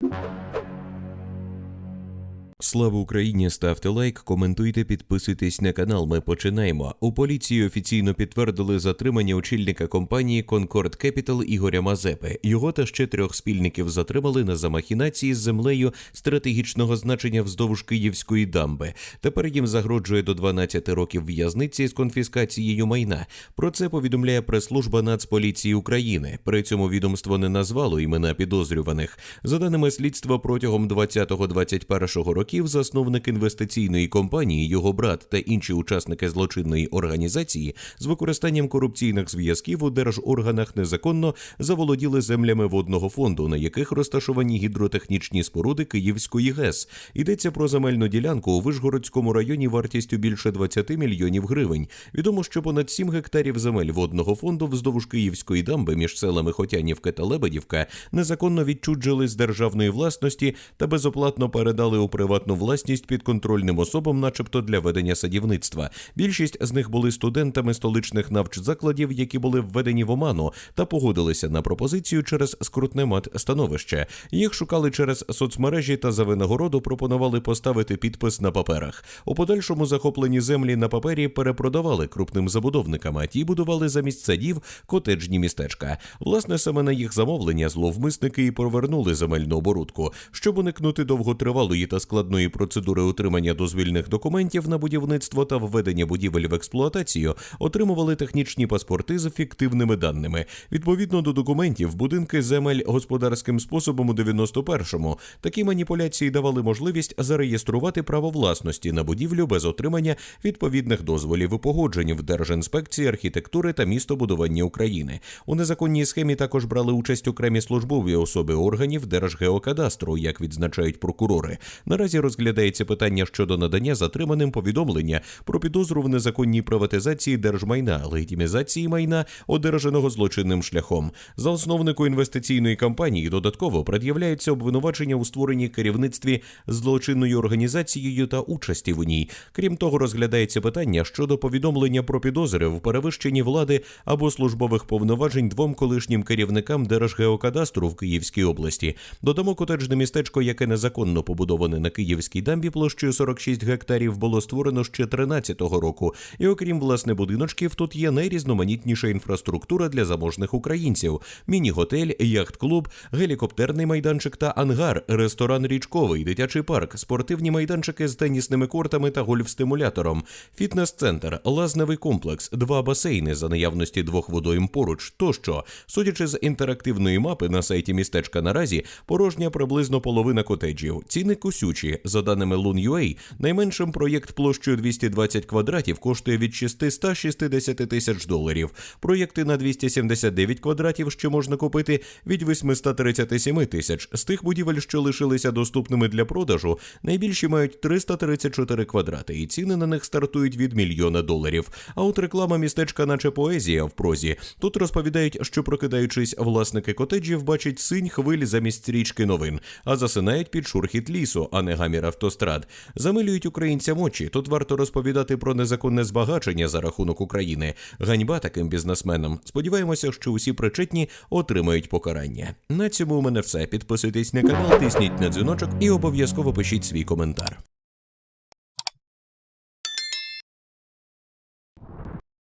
you Слава Україні! Ставте лайк, коментуйте, підписуйтесь на канал. Ми починаємо. У поліції офіційно підтвердили затримання очільника компанії Concord Capital Ігоря Мазепи. Його та ще трьох спільників затримали на замахінації з землею стратегічного значення вздовж Київської дамби. Тепер їм загрожує до 12 років в'язниці з конфіскацією майна. Про це повідомляє прес-служба Нацполіції України. При цьому відомство не назвало імена підозрюваних. За даними слідства, протягом 20-21 років засновник інвестиційної компанії, його брат та інші учасники злочинної організації з використанням корупційних зв'язків у держорганах незаконно заволоділи землями водного фонду, на яких розташовані гідротехнічні споруди Київської ГЕС. Йдеться про земельну ділянку у Вишгородському районі вартістю більше 20 мільйонів гривень. Відомо, що понад 7 гектарів земель водного фонду вздовж Київської дамби між селами Хотянівка та Лебедівка незаконно відчуджили з державної власності та безоплатно передали у приватну власність підконтрольним особам, начебто для ведення садівництва. Більшість з них були студентами столичних навчзакладів, які були введені в оману та погодилися на пропозицію через скрутне мат становище. Їх шукали через соцмережі та за винагороду пропонували поставити підпис на паперах. У подальшому захоплені землі на папері перепродавали крупним забудовникам, а ті будували замість садів котеджні містечка. Власне, саме на їх замовлення зловмисники і повернули земельну оборудку, щоб уникнути довготривалої та складної процедури отримання дозвільних документів на будівництво та введення будівель в експлуатацію, отримували технічні паспорти з фіктивними даними. Відповідно до документів, будинки земель господарським способом у 91-му. Такі маніпуляції давали можливість зареєструвати право власності на будівлю без отримання відповідних дозволів і погоджень в Держінспекції архітектури та містобудування України. У незаконній схемі також брали участь окремі службові особи органів Держгеокадастру, як відзначають прокурори. Наразі розглядається питання щодо надання затриманим повідомлення про підозру в незаконній приватизації держмайна, легітимізації майна, одержаного злочинним шляхом. За основнику інвестиційної кампанії додатково пред'являється обвинувачення у створенні керівництві злочинною організацією та участі в ній. Крім того, розглядається питання щодо повідомлення про підозри в перевищенні влади або службових повноважень двом колишнім керівникам Держгеокадастру в Київській області. Додамо котеджне містечко, яке незаконно побудоване на Київській дамбі площею 46 гектарів, було створено ще 13-го року. І окрім власне будиночків, тут є найрізноманітніша інфраструктура для заможних українців: міні-готель, яхт-клуб, гелікоптерний майданчик та ангар, ресторан річковий, дитячий парк, спортивні майданчики з тенісними кортами та гольф-стимулятором, фітнес-центр, лазневий комплекс, два басейни за наявності двох водойм поруч. Тощо, судячи з інтерактивної мапи на сайті містечка наразі, порожня приблизно половина котеджів. Ціни За даними Loon.ua, найменшим проєкт площею 220 квадратів коштує від 660 тисяч доларів. Проєкти на 279 квадратів ще можна купити від 837 тисяч. З тих будівель, що лишилися доступними для продажу, найбільші мають 334 квадрати, і ціни на них стартують від мільйона доларів. А от реклама містечка, наче поезія в прозі. Тут розповідають, що прокидаючись, власники котеджів бачать синь хвиль замість річки новин, а засинають під шурхіт лісу, а не гамір автострад. Замилюють українцям очі. Тут варто розповідати про незаконне збагачення за рахунок України. Ганьба таким бізнесменам. Сподіваємося, що усі причетні отримають покарання. На цьому у мене все. Підписуйтесь на канал, тисніть на дзвіночок і обов'язково пишіть свій коментар.